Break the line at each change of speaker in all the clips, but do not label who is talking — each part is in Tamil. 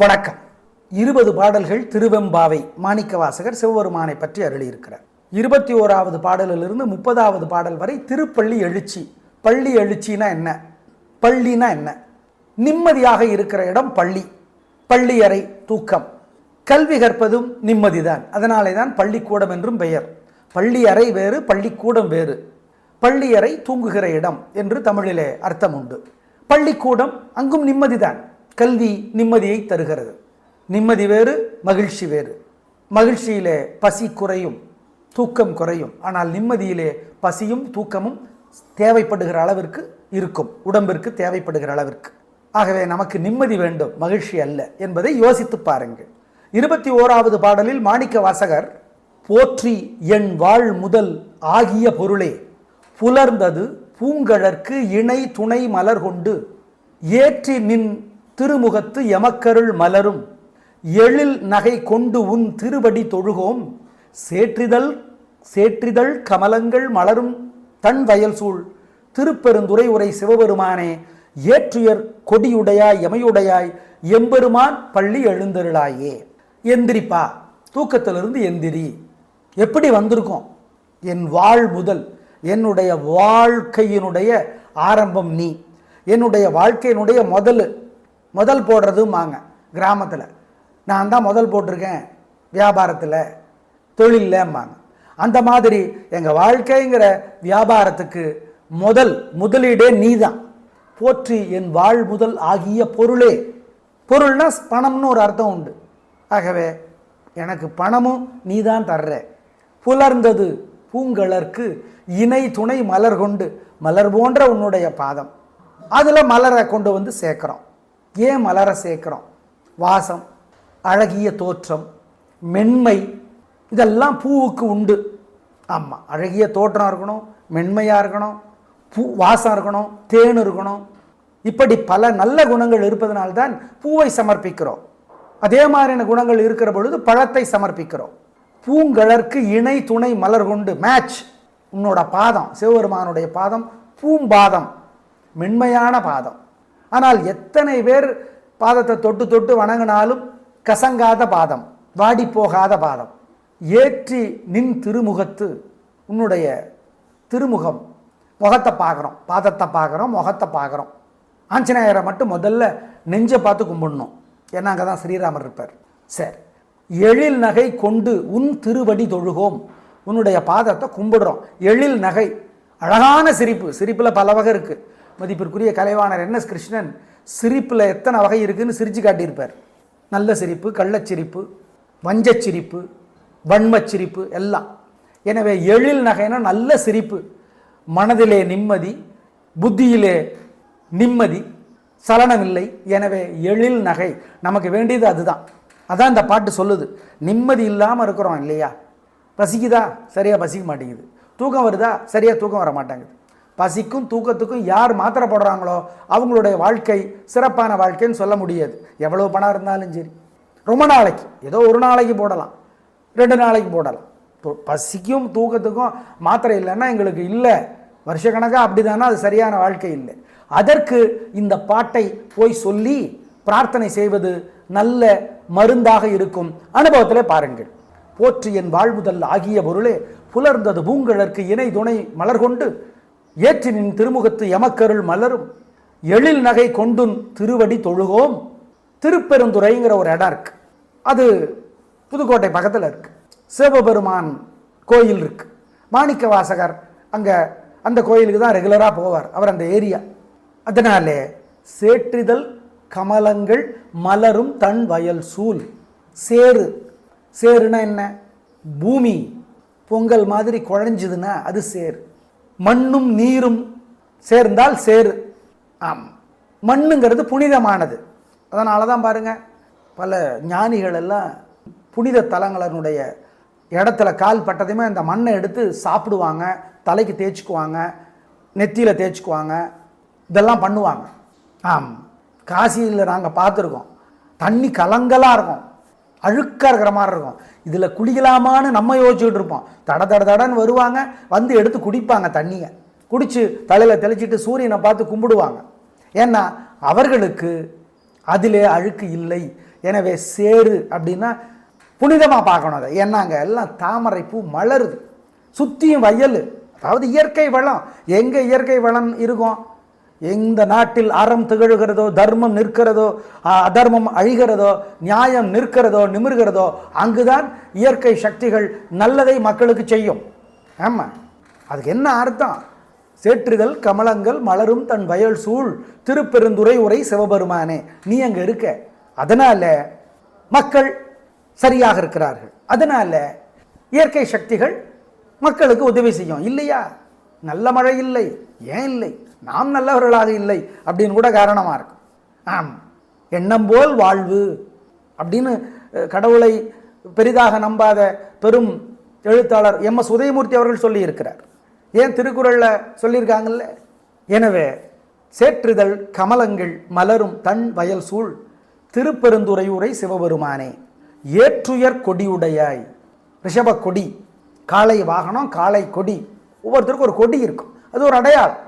வணக்கம். இருபது பாடல்கள் திருவெம்பாவை மாணிக்கவாசகர் சிவபெருமானை பற்றி அருளியிருக்கிறார். இருபத்தி ஓராவது பாடலிலிருந்து முப்பதாவது பாடல் வரை திருப்பள்ளி எழுச்சி. பள்ளி எழுச்சினா என்ன? பள்ளினா என்ன? நிம்மதியாக இருக்கிற இடம் பள்ளி. பள்ளியறை தூக்கம். கல்வி கற்பதும் நிம்மதிதான். அதனாலே தான் பள்ளிக்கூடம் என்றும் பெயர். பள்ளியறை வேறு பள்ளிக்கூடம் வேறு. பள்ளியறை தூங்குகிற இடம் என்று தமிழிலே அர்த்தம் உண்டு பள்ளிக்கூடம் அங்கும் நிம்மதிதான். கல்வி நிம்மதியை தருகிறது. நிம்மதி வேறு மகிழ்ச்சி வேறு. மகிழ்ச்சியிலே பசி குறையும் தூக்கம் குறையும். ஆனால் நிம்மதியிலே பசியும் தூக்கமும் தேவைப்படுகிற அளவிற்கு இருக்கும். உடம்பிற்கு தேவைப்படுகிற அளவிற்கு. ஆகவே நமக்கு நிம்மதி வேண்டும் மகிழ்ச்சி அல்ல என்பதை யோசித்து பாருங்கள். இருபத்தி ஓராவது பாடலில் மாணிக்க வாசகர் போற்றி என் வாழ் முதல் ஆகிய பொருளே புலர்ந்தது பூங்கழற்கு இணை துணை மலர் கொண்டு ஏற்றி நின் திருமுகத்து எமக்கருள் மலரும். எழில் நகை கொண்டு உன் திருவடி தொழுகோம். சேற்றிதழ் சேற்றிதழ் கமலங்கள் மலரும் தன் வயல் சூழ். திருப்பெருந்துரை உரை சிவபெருமானே ஏற்றுயர் கொடியுடையாய் எமையுடையாய் எம்பெருமான் பள்ளி எழுந்தருளாயே. எந்திரிப்பா தூக்கத்திலிருந்து எந்திரி. எப்படி வந்திருக்கோம்? என் வாழ் முதல் என்னுடைய வாழ்க்கையினுடைய ஆரம்பம் நீ. என்னுடைய வாழ்க்கையினுடைய முதல் முதல் போடுறதுமாங்க கிராமத்தில். நான் தான் முதல் போட்டிருக்கேன் வியாபாரத்தில். தொழில்லம்பாங்க. அந்த மாதிரி எங்கள் வாழ்க்கைங்கிற வியாபாரத்துக்கு முதல் முதலீடே நீ தான் போற்றி என் வாழ் முதல் ஆகிய பொருளே. பொருள்னா பணம்னு ஒரு அர்த்தம் உண்டு. ஆகவே எனக்கு பணமும் நீ தான் தர்ற. புலர்ந்தது பூங்கலர்க்கு இணை துணை மலர் கொண்டு மலர் போன்ற உன்னுடைய பாதம். அதில் மலரை கொண்டு வந்து சேர்க்குறோம். ஏன் மலர சேர்க்குறோம்? வாசம் அழகிய தோற்றம் மென்மை இதெல்லாம் பூவுக்கு உண்டு. ஆமாம் அழகிய தோற்றம் இருக்கணும் மென்மையாக இருக்கணும் பூ வாசம் இருக்கணும் தேன் இருக்கணும். இப்படி பல நல்ல குணங்கள் இருப்பதனால்தான் பூவை சமர்ப்பிக்கிறோம். அதே மாதிரியான குணங்கள் இருக்கிற பொழுது பழத்தை சமர்ப்பிக்கிறோம். பூங்கழற்கு இணை துணை மலர் கொண்டு மேட்ச் உன்னோட பாதம் சிவபெருமானுடைய பாதம் பூம்பாதம் மென்மையான பாதம். ஆனால் எத்தனை பேர் பாதத்தை தொட்டு தொட்டு வணங்கினாலும் கசங்காத பாதம் வாடி போகாத பாதம். ஏற்றி நின் திருமுகத்து உன்னுடைய திருமுகம் முகத்தை பார்க்குறோம் பாதத்தை பார்க்குறோம் முகத்தை பார்க்குறோம். ஆஞ்சநேயரை மட்டும் முதல்ல நெஞ்சை பார்த்து கும்பிடணும். ஏன்னா அங்கே தான் ஸ்ரீராமர் இருப்பார். சரி. எழில் நகை கொண்டு உன் திருவடி தொழுகோம். உன்னுடைய பாதத்தை கும்பிடுறோம். எழில் நகை அழகான சிரிப்பு. சிரிப்பில் பல வகை இருக்குது மதிப்பிற்குரிய கலைவாணர் என் எஸ் கிருஷ்ணன் சிரிப்பில் எத்தனை வகை இருக்குதுன்னு சிரித்து காட்டியிருப்பார். நல்ல சிரிப்பு கள்ளச்சிரிப்பு வஞ்சச் சிரிப்பு வன்மச் சிரிப்பு எல்லாம். எனவே எழில் நகைனா நல்ல சிரிப்பு மனதிலே நிம்மதி புத்தியிலே நிம்மதி சலனமில்லை. எனவே எழில் நகை நமக்கு வேண்டியது அதுதான். அதான் இந்த பாட்டு சொல்லுது. நிம்மதி இல்லாமல் இருக்கிறோம் இல்லையா? பசிக்குதா? சரியாக பசிக்க மாட்டேங்குது. தூக்கம் வருதா? சரியாக தூக்கம் வர மாட்டேங்குது. பசிக்கும் தூக்கத்துக்கும் யார் மாத்திரை போடுறாங்களோ அவங்களுடைய வாழ்க்கை சிறப்பான வாழ்க்கைன்னு சொல்ல முடியாது. எவ்வளோ பணம் இருந்தாலும் சரி. ரொம்ப நாளைக்கு ஏதோ ஒரு நாளைக்கு போடலாம். ரெண்டு நாளைக்கு போடலாம். பசிக்கும் தூக்கத்துக்கும் மாத்திரை இல்லைன்னா எங்களுக்கு இல்லை. வருஷக்கணக்காக அப்படி தானே அது சரியான வாழ்க்கை இல்லை. அதற்கு இந்த பாட்டை போய் சொல்லி பிரார்த்தனை செய்வது நல்ல மருந்தாக இருக்கும். அனுபவத்தில் பாருங்கள். போற்று என் வாழ்வுதல் ஆகிய பொருளே புலர்ந்தது பூங்கழற்கு இணை துணை மலர் கொண்டு ஏற்றி நின் திருமுகத்து எமக்கருள் மலரும். எழில் நகை கொண்டுன் திருவடி தொழுகோம். திருப்பெருந்துறைங்கிற ஒரு இடம் இருக்கு. அது புதுக்கோட்டை பக்கத்தில் இருக்கு. சிவபெருமான் கோயில் இருக்கு. மாணிக்க வாசகர் அங்கே அந்த கோயிலுக்கு தான் ரெகுலராக போவார். அவர் அந்த ஏரியா. அதனாலே சேற்றிதழ் கமலங்கள் மலரும் தன் வயல் சூழ். சேரு சேருனா என்ன? பூமி. பொங்கல் மாதிரி குழஞ்சுதுன்னா அது சேரு மண்ணும் நீரும் சேர்ந்தால் சேரு ஆம். மண்ணுங்கிறது புனிதமானது. அதனால தான் பாருங்கள் பல ஞானிகள் எல்லாம் புனித தலங்களினுடைய இடத்துல கால் பட்டதையுமே அந்த மண்ணை எடுத்து சாப்பிடுவாங்க தலைக்கு தேய்ச்சிக்குவாங்க நெத்தியில் தேய்ச்சிக்குவாங்க இதெல்லாம் பண்ணுவாங்க. ஆம். காசியில் நாங்கள் பார்த்துருக்கோம். தண்ணி கலங்கலாக இருக்கும். அழுக்காக இருக்கிற மாதிரி இருக்கும். இதில் குளிக்கலாமான்னு நம்ம யோசிச்சுக்கிட்டு இருப்போம். தட தட தடன்னு வருவாங்க. வந்து எடுத்து குடிப்பாங்க தண்ணியை. குடித்து தலையில் தெளிச்சிட்டு சூரியனை பார்த்து கும்பிடுவாங்க. ஏன்னா அவர்களுக்கு அதிலே அழுக்கு இல்லை. எனவே சேரு அப்படின்னா புனிதமாக பார்க்கணும் அதை. ஏன்னாங்க எல்லாம் தாமரை பூ மலருது. சுற்றியும் வயல். அதாவது இயற்கை வளம். எங்கே இயற்கை வளம் இருக்கும்? எந்த நாட்டில் அறம் திகழ்கிறதோ தர்மம் நிற்கிறதோ அதர்மம் அழிகிறதோ நியாயம் நிற்கிறதோ நிமிர்கிறதோ அங்குதான் இயற்கை சக்திகள் நல்லதை மக்களுக்கு செய்யும். ஆமாம் அதுக்கு என்ன அர்த்தம்? சேற்றுதல் கமலங்கள் மலரும் தன் வயல் சூழ் திருப்பெருந்துரை உரை சிவபெருமானே நீ அங்கே இருக்க. அதனால் மக்கள் சரியாக இருக்கிறார்கள். அதனால் இயற்கை சக்திகள் மக்களுக்கு உதவி செய்யும். இல்லையா? நல்ல மழை இல்லை. ஏன் இல்லை? நாம் நல்லவர்களாக இல்லை அப்படின்னு கூட காரணமாக இருக்கும் ஆம் எண்ணம் போல் வாழ்வு அப்படின்னு கடவுளை பெரிதாக நம்பாத பெரும் எழுத்தாளர் எம். எஸ். உதயமூர்த்தி அவர்கள் சொல்லியிருக்கிறார். ஏன் திருக்குறளில் சொல்லியிருக்காங்கல்ல? எனவே சேற்றுதல் கமலங்கள் மலரும் தன் வயல் சூழ் திருப்பெருந்துறையூரை சிவபெருமானே ஏற்றுயர் கொடியுடையாய். ரிஷப கொடி காளை வாகனம் காளை கொடி ஒவ்வொருத்தருக்கும் ஒரு கொடி இருக்கும். அது ஒரு அடையாளம்.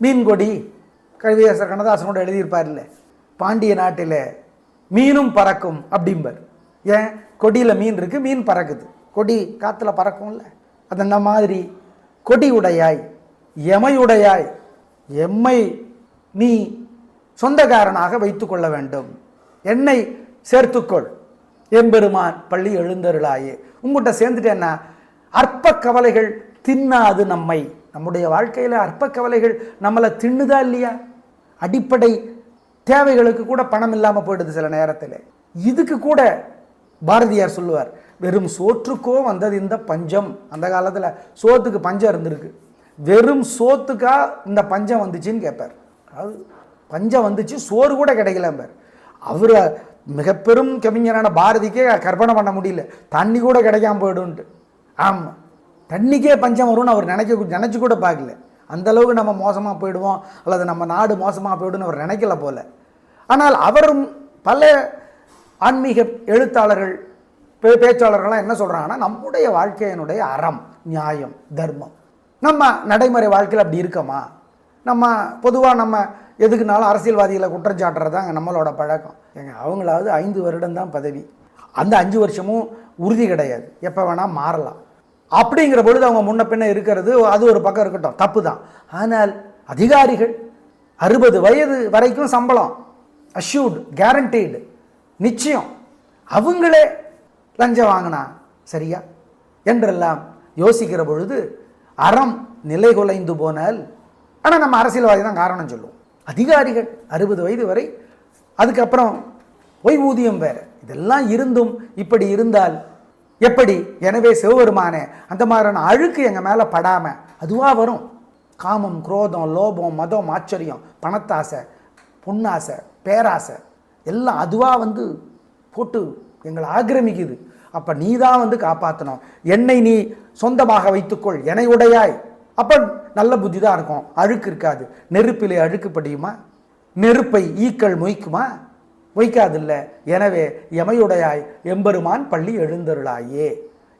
மீன்கொடி கவிதாசர் கவிதாசர் கண்ணதாசனோட எழுதியிருப்பார்ல பாண்டிய நாட்டில் மீனும் பறக்கும் அப்படிம்பர். ஏன்? கொடியில் மீன் இருக்குது மீன் பறக்குது. கொடி காற்றுல பறக்கும்ல. அதென்ன மாதிரி? கொடி உடையாய் எமையுடையாய் எம்மை நீ சொந்தக்காரனாக வைத்துக்கொள்ள வேண்டும். என்னை சேர்த்துக்கொள். எம்பெருமான் பள்ளி எழுந்தருளாயே. உங்கள்கிட்ட சேர்ந்துட்டேன்னா அற்ப கவலைகள் தின்னாது நம்மை. நம்முடைய வாழ்க்கையில் அற்ப கவலைகள் நம்மளை தின்னுதா இல்லையா? அடிப்படை தேவைகளுக்கு கூட பணம் இல்லாமல் போயிடுது சில நேரத்தில். இதுக்கு கூட பாரதியார் சொல்லுவார் வெறும் சோற்றுக்கோ வந்தது இந்த பஞ்சம். அந்த காலத்தில் சோத்துக்கு பஞ்சம் இருந்திருக்கு. வெறும் சோத்துக்கா இந்த பஞ்சம் வந்துச்சுன்னு கேட்பார். அதாவது பஞ்சம் வந்துச்சு சோறு கூட கிடைக்கலம்பார். அவர் மிக பெரும் கவிஞரான பாரதிக்கே கற்பனை பண்ண முடியல. தண்ணி கூட கிடைக்காம போயிடும்ன்ட்டு. ஆமாம் தண்ணிக்கே பஞ்சம் வரும்னு அவர் நினைக்க நினச்சி கூட பார்க்கல. அந்த அளவுக்கு நம்ம மோசமாக போயிடுவோம் அல்லது நம்ம நாடு மோசமாக போயிடும்னு அவர் நினைக்கல போல. ஆனால் அவரும் பல ஆன்மீக எழுத்தாளர்கள் பே பேச்சாளர்கள்லாம் என்ன சொல்கிறாங்கன்னா நம்முடைய வாழ்க்கையினுடைய அறம் நியாயம் தர்மம். நம்ம நடைமுறை வாழ்க்கையில் அப்படி இருக்கோமா? நம்ம பொதுவாக நம்ம எதுக்குனாலும் அரசியல்வாதிகளை குற்றம் சாட்டுறது நம்மளோட பழக்கம். ஏங்க அவங்களாவது ஐந்து வருடம் தான் பதவி. அந்த அஞ்சு வருஷமும் உறுதி கிடையாது. எப்போ வேணால் மாறலாம். அப்படிங்கிற பொழுது அவங்க முன்ன பின்ன இருக்கிறது அது ஒரு பக்கம் இருக்கட்டும். தப்பு தான் ஆனால் அதிகாரிகள் அறுபது வயது வரைக்கும் சம்பளம். அஷ்யூர்டு கேரண்டீடு நிச்சயம். அவங்களே லஞ்சம் வாங்கினா சரியா? என்றெல்லாம் யோசிக்கிற பொழுது அறம் நிலை குலைந்து போனால் ஆனால் நம்ம அரசியல்வாதி தான் காரணம் சொல்லுவோம். அதிகாரிகள் அறுபது வயது வரை அதுக்கப்புறம் ஓய்வூதியம் வேறு. இதெல்லாம் இருந்தும் இப்படி இருந்தால் எப்படி? எனவே சிவபெருமானே அந்த மாதிரியான அழுக்கு எங்கள் மேலே படாமல் அதுவாக வரும். காமம் குரோதம் லோபம் மதம் ஆச்சரியம் பணத்தாசை பொன்னாசை பேராசை எல்லாம் அதுவாக வந்து போட்டு எங்களை ஆக்கிரமிக்குது. அப்போ நீ தான் வந்து காப்பாற்றணும் என்னை நீ சொந்தமாக வைத்துக்கொள் என்னை உடையாய். அப்போ நல்ல புத்தி தான் இருக்கும். அழுக்கு இருக்காது. நெருப்பிலே அழுக்கு படியுமா? நெருப்பை ஈக்கள் மொய்க்குமா? வைக்காதில்ல. எனவே எமையுடையாய் எம்பெருமான் பள்ளி எழுந்தருளாயே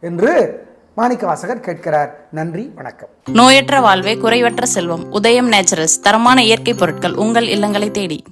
என்று மாணிக்கவாசகர் கேட்கிறார். நன்றி வணக்கம்.
நோயற்ற வாழ்வே குறைவற்ற செல்வம். உதயம் நேச்சுரல்ஸ் தரமான இயற்கை பொருட்கள் உங்கள் இல்லங்களை தேடி.